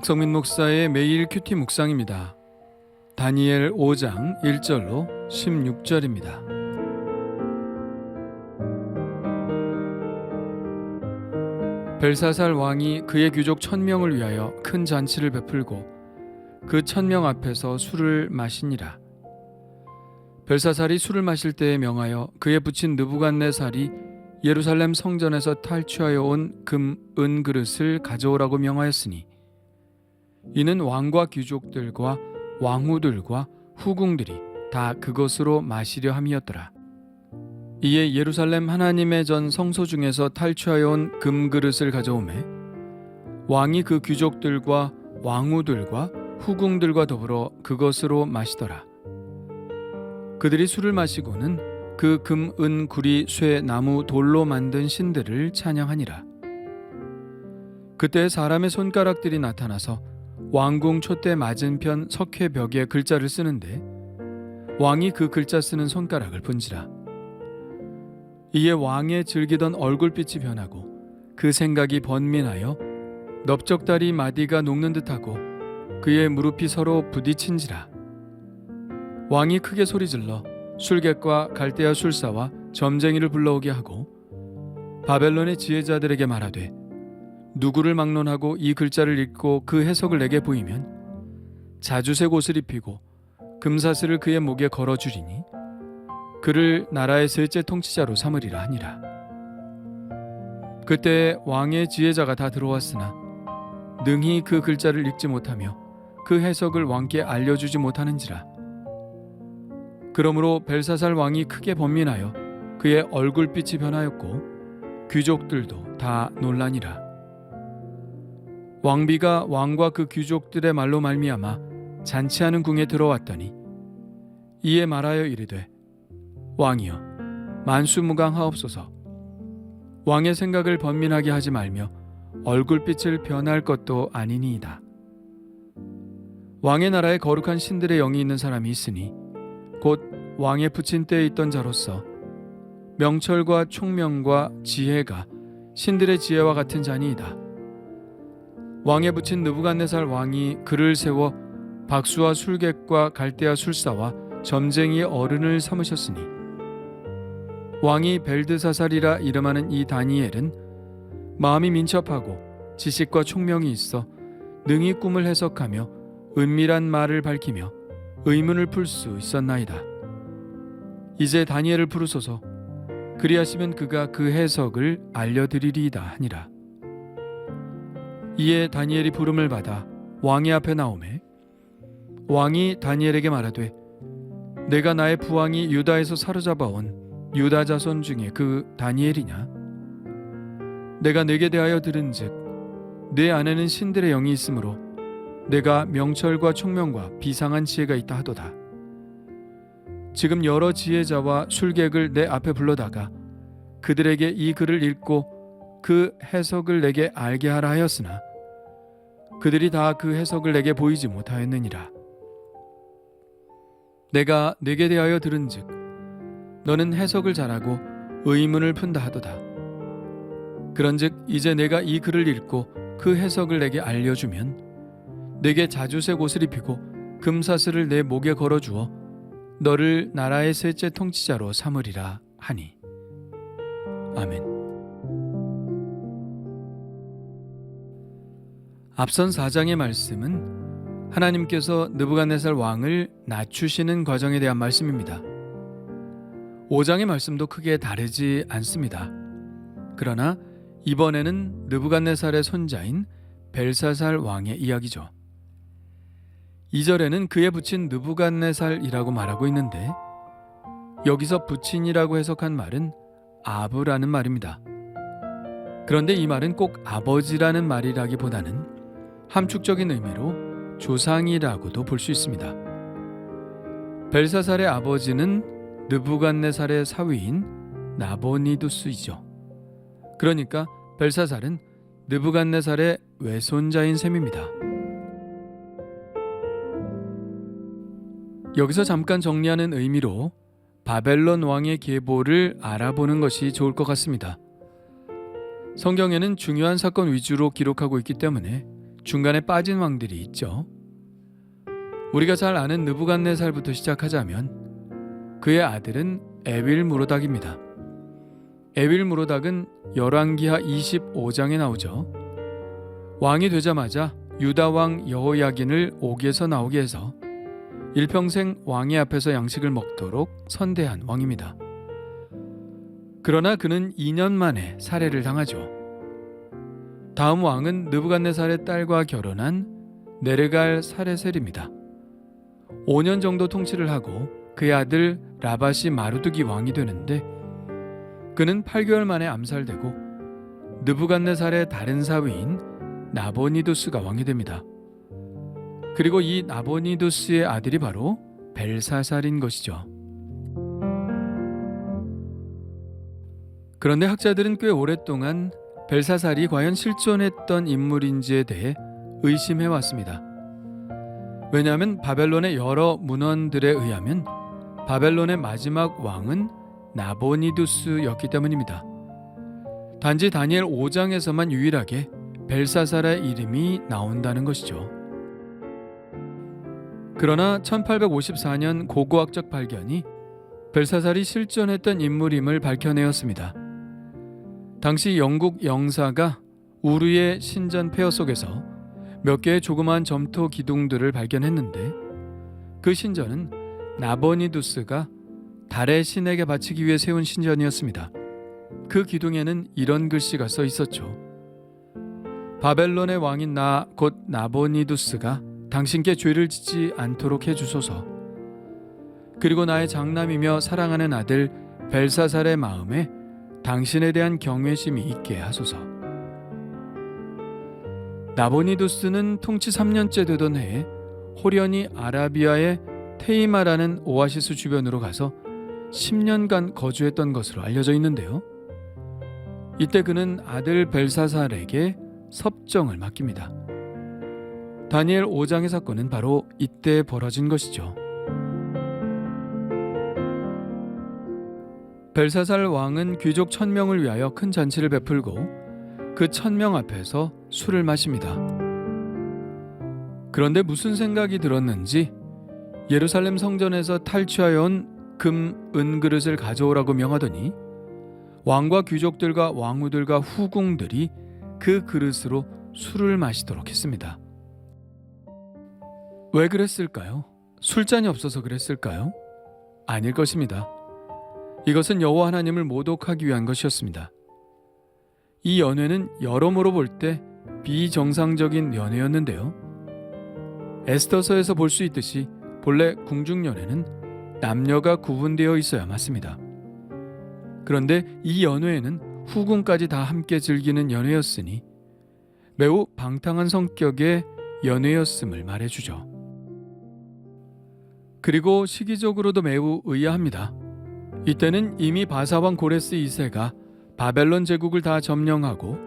박성민 목사의 매일 큐티 묵상입니다. 다니엘 5장 1절로 16절입니다. 벨사살 왕이 그의 귀족 천명을 위하여 큰 잔치를 베풀고 그 천명 앞에서 술을 마시니라. 벨사살이 술을 마실 때에 명하여 그의 붙인 느부갓네살이 예루살렘 성전에서 탈취하여 온 금, 은 그릇을 가져오라고 명하였으니 이는 왕과 귀족들과 왕후들과 후궁들이 다 그것으로 마시려 함이었더라. 이에 예루살렘 하나님의 전 성소 중에서 탈취하여 온 금그릇을 가져오매 왕이 그 귀족들과 왕후들과 후궁들과 더불어 그것으로 마시더라. 그들이 술을 마시고는 그 금, 은, 구리, 쇠, 나무, 돌로 만든 신들을 찬양하니라. 그때 사람의 손가락들이 나타나서 왕궁 촛대 맞은편 석회 벽에 글자를 쓰는데 왕이 그 글자 쓰는 손가락을 본지라. 이에 왕의 즐기던 얼굴빛이 변하고 그 생각이 번민하여 넓적다리 마디가 녹는 듯하고 그의 무릎이 서로 부딪힌지라. 왕이 크게 소리질러 술객과 갈대아 술사와 점쟁이를 불러오게 하고 바벨론의 지혜자들에게 말하되 누구를 막론하고 이 글자를 읽고 그 해석을 내게 보이면 자주색 옷을 입히고 금사슬을 그의 목에 걸어 주리니 그를 나라의 셋째 통치자로 삼으리라 하니라. 그때 왕의 지혜자가 다 들어왔으나 능히 그 글자를 읽지 못하며 그 해석을 왕께 알려주지 못하는지라. 그러므로 벨사살 왕이 크게 번민하여 그의 얼굴빛이 변하였고 귀족들도 다 논란이라. 왕비가 왕과 그 귀족들의 말로 말미암아 잔치하는 궁에 들어왔더니 이에 말하여 이르되 왕이여 만수무강하옵소서. 왕의 생각을 번민하게 하지 말며 얼굴빛을 변할 것도 아니니이다. 왕의 나라에 거룩한 신들의 영이 있는 사람이 있으니 곧 왕의 붙인 때에 있던 자로서 명철과 총명과 지혜가 신들의 지혜와 같은 자니이다 왕에 붙인 느부갓네살 왕이 그를 세워 박수와 술객과 갈대아 술사와 점쟁이의 어른을 삼으셨으니 왕이 벨드사살이라 이름하는 이 다니엘은 마음이 민첩하고 지식과 총명이 있어 능히 꿈을 해석하며 은밀한 말을 밝히며 의문을 풀 수 있었나이다. 이제 다니엘을 부르소서 그리하시면 그가 그 해석을 알려드리리이다 하니라. 이에 다니엘이 부름을 받아 왕의 앞에 나오매 왕이 다니엘에게 말하되 내가 나의 부왕이 유다에서 사로잡아 온 유다 자손 중에 그 다니엘이냐? 내가 내게 대하여 들은즉 내 안에는 신들의 영이 있으므로 내가 명철과 총명과 비상한 지혜가 있다 하도다. 지금 여러 지혜자와 술객을 내 앞에 불러다가 그들에게 이 글을 읽고 그 해석을 내게 알게 하라 하였으나 그들이 다 그 해석을 내게 보이지 못하였느니라. 내가 내게 대하여 들은즉 너는 해석을 잘하고 의문을 푼다 하도다. 그런즉 이제 내가 이 글을 읽고 그 해석을 내게 알려주면 내게 자주색 옷을 입히고 금사슬을 내 목에 걸어주어 너를 나라의 셋째 통치자로 삼으리라 하니 아멘. 앞선 4장의 말씀은 하나님께서 느부갓네살 왕을 낮추시는 과정에 대한 말씀입니다. 5장의 말씀도 크게 다르지 않습니다. 그러나 이번에는 느부갓네살의 손자인 벨사살 왕의 이야기죠. 2절에는 그에 붙인 느부갓네살이라고 말하고 있는데 여기서 붙인이라고 해석한 말은 아부라는 말입니다. 그런데 이 말은 꼭 아버지라는 말이라기보다는 함축적인 의미로 조상이라고도 볼 수 있습니다. 벨사살의 아버지는 느부갓네살의 사위인 나보니두스이죠. 그러니까 벨사살은 느부갓네살의 외손자인 셈입니다. 여기서 잠깐 정리하는 의미로 바벨론 왕의 계보를 알아보는 것이 좋을 것 같습니다. 성경에는 중요한 사건 위주로 기록하고 있기 때문에 중간에 빠진 왕들이 있죠. 우리가 잘 아는 느부갓네살부터 시작하자면 그의 아들은 에빌 무로닥입니다. 에빌 무로닥은 열왕기하 25장에 나오죠. 왕이 되자마자 유다 왕 여호야긴을 옥에서 나오게 해서 일평생 왕의 앞에서 양식을 먹도록 선대한 왕입니다. 그러나 그는 2년 만에 살해를 당하죠. 다음 왕은 느부갓네살의 딸과 결혼한 네르갈 사레셀입니다. 5년 정도 통치를 하고 그의 아들 라바시 마루드기 왕이 되는데 그는 8개월 만에 암살되고 느부갓네살의 다른 사위인 나보니두스가 왕이 됩니다. 그리고 이 나보니두스의 아들이 바로 벨사살인 것이죠. 그런데 학자들은 꽤 오랫동안 벨사살이 과연 실존했던 인물인지에 대해 의심해 왔습니다. 왜냐하면 바벨론의 여러 문헌들에 의하면 바벨론의 마지막 왕은 나보니두스였기 때문입니다. 단지 다니엘 5장에서만 유일하게 벨사살의 이름이 나온다는 것이죠. 그러나 1854년 고고학적 발견이 벨사살이 실존했던 인물임을 밝혀내었습니다. 당시 영국 영사가 우르의 신전 폐허 속에서 몇 개의 조그마한 점토 기둥들을 발견했는데 그 신전은 나버니두스가 달의 신에게 바치기 위해 세운 신전이었습니다. 그 기둥에는 이런 글씨가 써 있었죠. 바벨론의 왕인 나 곧 나보니두스가 당신께 죄를 짓지 않도록 해주소서. 그리고 나의 장남이며 사랑하는 아들 벨사살의 마음에 당신에 대한 경외심이 있게 하소서. 나보니두스는 통치 3년째 되던 해에 호련히 아라비아의 테이마라는 오아시스 주변으로 가서 10년간 거주했던 것으로 알려져 있는데요. 이때 그는 아들 벨사살에게 섭정을 맡깁니다. 다니엘 5장의 사건은 바로 이때 벌어진 것이죠. 벨사살 왕은 귀족 천명을 위하여 큰 잔치를 베풀고 그 천명 앞에서 술을 마십니다. 그런데 무슨 생각이 들었는지 예루살렘 성전에서 탈취하여 온 금, 은 그릇을 가져오라고 명하더니 왕과 귀족들과 왕후들과 후궁들이 그 그릇으로 술을 마시도록 했습니다. 왜 그랬을까요? 술잔이 없어서 그랬을까요? 아닐 것입니다. 이것은 여호와 하나님을 모독하기 위한 것이었습니다. 이 연회는 여러모로 볼 때 비정상적인 연회였는데요. 에스더서에서 볼 수 있듯이 본래 궁중 연회는 남녀가 구분되어 있어야 맞습니다. 그런데 이 연회에는 후궁까지 다 함께 즐기는 연회였으니 매우 방탕한 성격의 연회였음을 말해주죠. 그리고 시기적으로도 매우 의아합니다. 이때는 이미 바사왕 고레스 2세가 바벨론 제국을 다 점령하고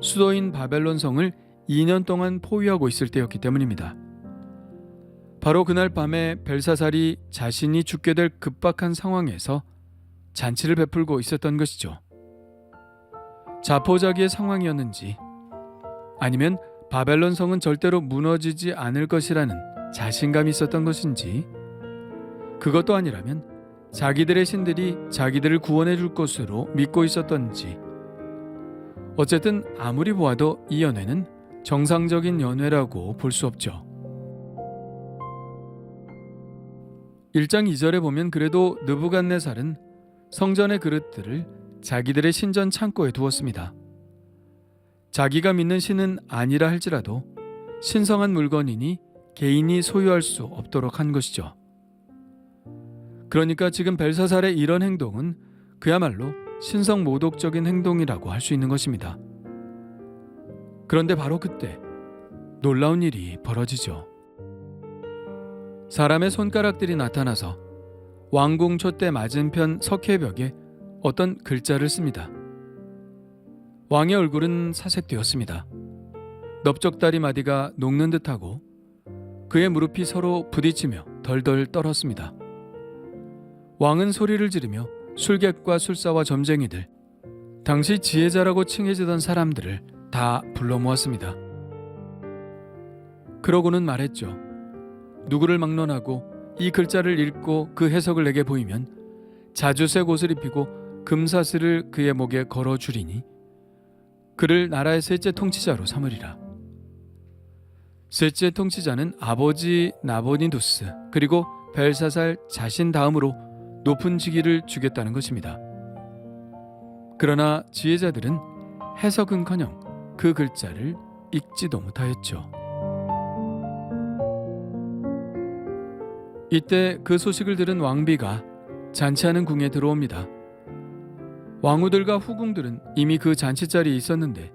수도인 바벨론 성을 2년 동안 포위하고 있을 때였기 때문입니다. 바로 그날 밤에 벨사살이 자신이 죽게 될 급박한 상황에서 잔치를 베풀고 있었던 것이죠. 자포자기의 상황이었는지 아니면 바벨론 성은 절대로 무너지지 않을 것이라는 자신감이 있었던 것인지 그것도 아니라면 자기들의 신들이 자기들을 구원해 줄 것으로 믿고 있었던지 어쨌든 아무리 보아도 이 연회는 정상적인 연회라고 볼 수 없죠. 1장 2절에 보면 그래도 느부갓네살은 성전의 그릇들을 자기들의 신전 창고에 두었습니다. 자기가 믿는 신은 아니라 할지라도 신성한 물건이니 개인이 소유할 수 없도록 한 것이죠. 그러니까 지금 벨사살의 이런 행동은 그야말로 신성 모독적인 행동이라고 할 수 있는 것입니다. 그런데 바로 그때 놀라운 일이 벌어지죠. 사람의 손가락들이 나타나서 왕궁 촛대 맞은편 석회벽에 어떤 글자를 씁니다. 왕의 얼굴은 사색되었습니다. 넓적다리 마디가 녹는 듯하고 그의 무릎이 서로 부딪히며 덜덜 떨었습니다. 왕은 소리를 지르며 술객과 술사와 점쟁이들, 당시 지혜자라고 칭해지던 사람들을 다 불러 모았습니다. 그러고는 말했죠. 누구를 막론하고 이 글자를 읽고 그 해석을 내게 보이면 자주색 옷을 입히고 금사슬을 그의 목에 걸어 주리니 그를 나라의 셋째 통치자로 삼으리라. 셋째 통치자는 아버지 나보니두스 그리고 벨사살 자신 다음으로 높은 직위를 주겠다는 것입니다. 그러나 지혜자들은 해석은커녕 그 글자를 읽지도 못하였죠. 이때 그 소식을 들은 왕비가 잔치하는 궁에 들어옵니다. 왕후들과 후궁들은 이미 그 잔치 자리에 있었는데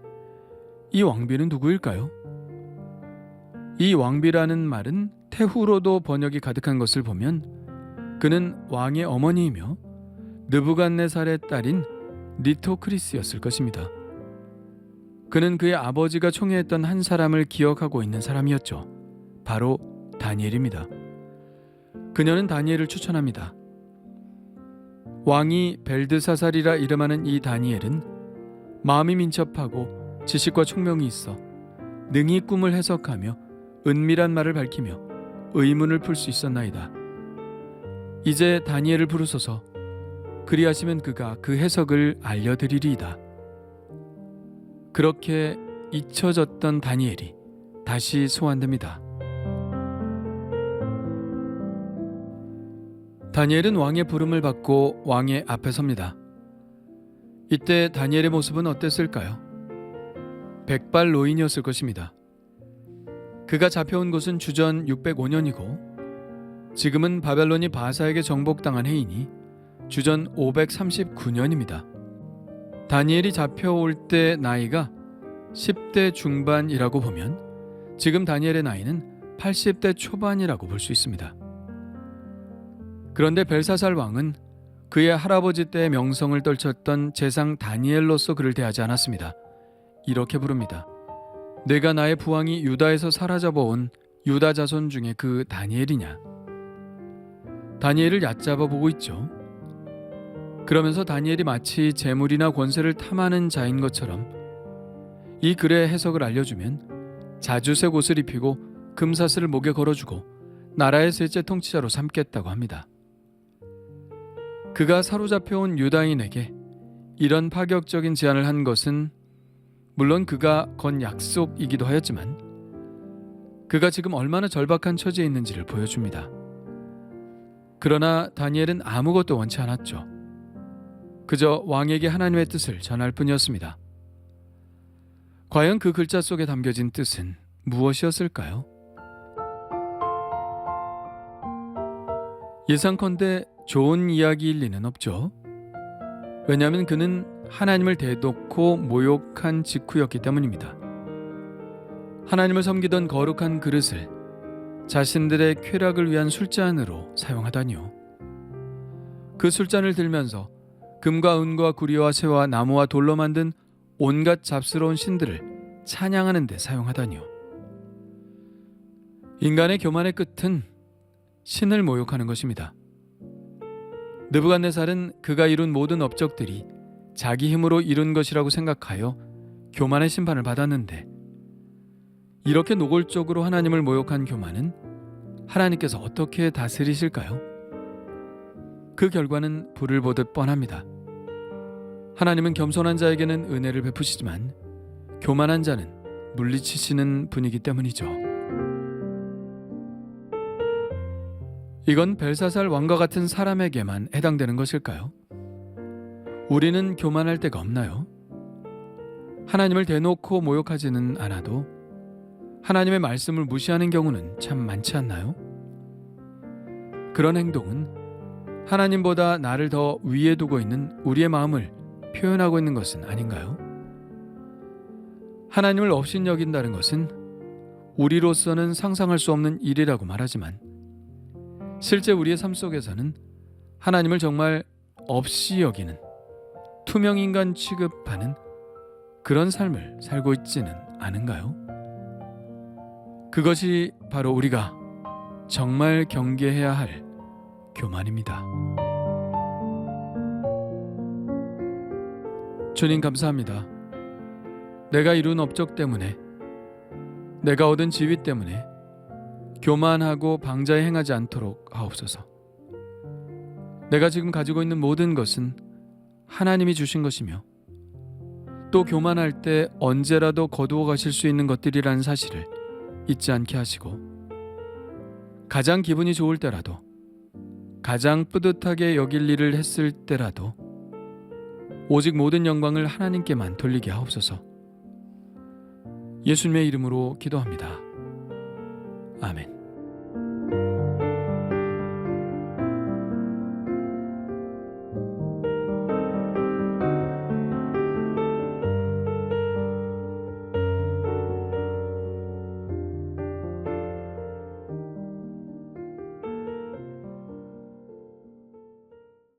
이 왕비는 누구일까요? 이 왕비라는 말은 태후로도 번역이 가득한 것을 보면 그는 왕의 어머니이며 느부갓네살의 딸인 니토크리스였을 것입니다. 그는 그의 아버지가 총애했던 한 사람을 기억하고 있는 사람이었죠. 바로 다니엘입니다. 그녀는 다니엘을 추천합니다. 왕이 벨드사살이라 이름하는 이 다니엘은 마음이 민첩하고 지식과 총명이 있어 능히 꿈을 해석하며 은밀한 말을 밝히며 의문을 풀 수 있었나이다. 이제 다니엘을 부르소서 그리하시면 그가 그 해석을 알려드리리이다. 그렇게 잊혀졌던 다니엘이 다시 소환됩니다. 다니엘은 왕의 부름을 받고 왕의 앞에 섭니다. 이때 다니엘의 모습은 어땠을까요? 백발 노인이었을 것입니다. 그가 잡혀온 곳은 주전 605년이고 지금은 바벨론이 바사에게 정복당한 해이니 주전 539년입니다. 다니엘이 잡혀올 때 나이가 10대 중반이라고 보면 지금 다니엘의 나이는 80대 초반이라고 볼 수 있습니다. 그런데 벨사살 왕은 그의 할아버지 때의 명성을 떨쳤던 재상 다니엘로서 그를 대하지 않았습니다. 이렇게 부릅니다. 내가 나의 부왕이 유다에서 사라져본 유다 자손 중에 그 다니엘이냐? 다니엘을 얕잡아 보고 있죠. 그러면서 다니엘이 마치 재물이나 권세를 탐하는 자인 것처럼 이 글의 해석을 알려주면 자주색 옷을 입히고 금사슬을 목에 걸어주고 나라의 셋째 통치자로 삼겠다고 합니다. 그가 사로잡혀온 유다인에게 이런 파격적인 제안을 한 것은 물론 그가 건 약속이기도 하였지만 그가 지금 얼마나 절박한 처지에 있는지를 보여줍니다. 그러나 다니엘은 아무것도 원치 않았죠. 그저 왕에게 하나님의 뜻을 전할 뿐이었습니다. 과연 그 글자 속에 담겨진 뜻은 무엇이었을까요? 예상컨대 좋은 이야기일 리는 없죠. 왜냐하면 그는 하나님을 대놓고 모욕한 직후였기 때문입니다. 하나님을 섬기던 거룩한 그릇을 자신들의 쾌락을 위한 술잔으로 사용하다니요. 그 술잔을 들면서 금과 은과 구리와 새와 나무와 돌로 만든 온갖 잡스러운 신들을 찬양하는 데 사용하다니요. 인간의 교만의 끝은 신을 모욕하는 것입니다. 느부갓네살은 그가 이룬 모든 업적들이 자기 힘으로 이룬 것이라고 생각하여 교만의 심판을 받았는데 이렇게 노골적으로 하나님을 모욕한 교만은 하나님께서 어떻게 다스리실까요? 그 결과는 불을 보듯 뻔합니다. 하나님은 겸손한 자에게는 은혜를 베푸시지만 교만한 자는 물리치시는 분이기 때문이죠. 이건 벨사살 왕과 같은 사람에게만 해당되는 것일까요? 우리는 교만할 데가 없나요? 하나님을 대놓고 모욕하지는 않아도 하나님의 말씀을 무시하는 경우는 참 많지 않나요? 그런 행동은 하나님보다 나를 더 위에 두고 있는 우리의 마음을 표현하고 있는 것은 아닌가요? 하나님을 업신여긴다는 것은 우리로서는 상상할 수 없는 일이라고 말하지만 실제 우리의 삶 속에서는 하나님을 정말 없이 여기는 투명 인간 취급하는 그런 삶을 살고 있지는 않은가요? 그것이 바로 우리가 정말 경계해야 할 교만입니다. 주님 감사합니다. 내가 이룬 업적 때문에, 내가 얻은 지위 때문에 교만하고 방자에 행하지 않도록 하옵소서. 내가 지금 가지고 있는 모든 것은 하나님이 주신 것이며 또 교만할 때 언제라도 거두어 가실 수 있는 것들이라는 사실을 잊지 않게 하시고 가장 기분이 좋을 때라도 가장 뿌듯하게 여길 일을 했을 때라도 오직 모든 영광을 하나님께만 돌리게 하옵소서. 예수님의 이름으로 기도합니다. 아멘.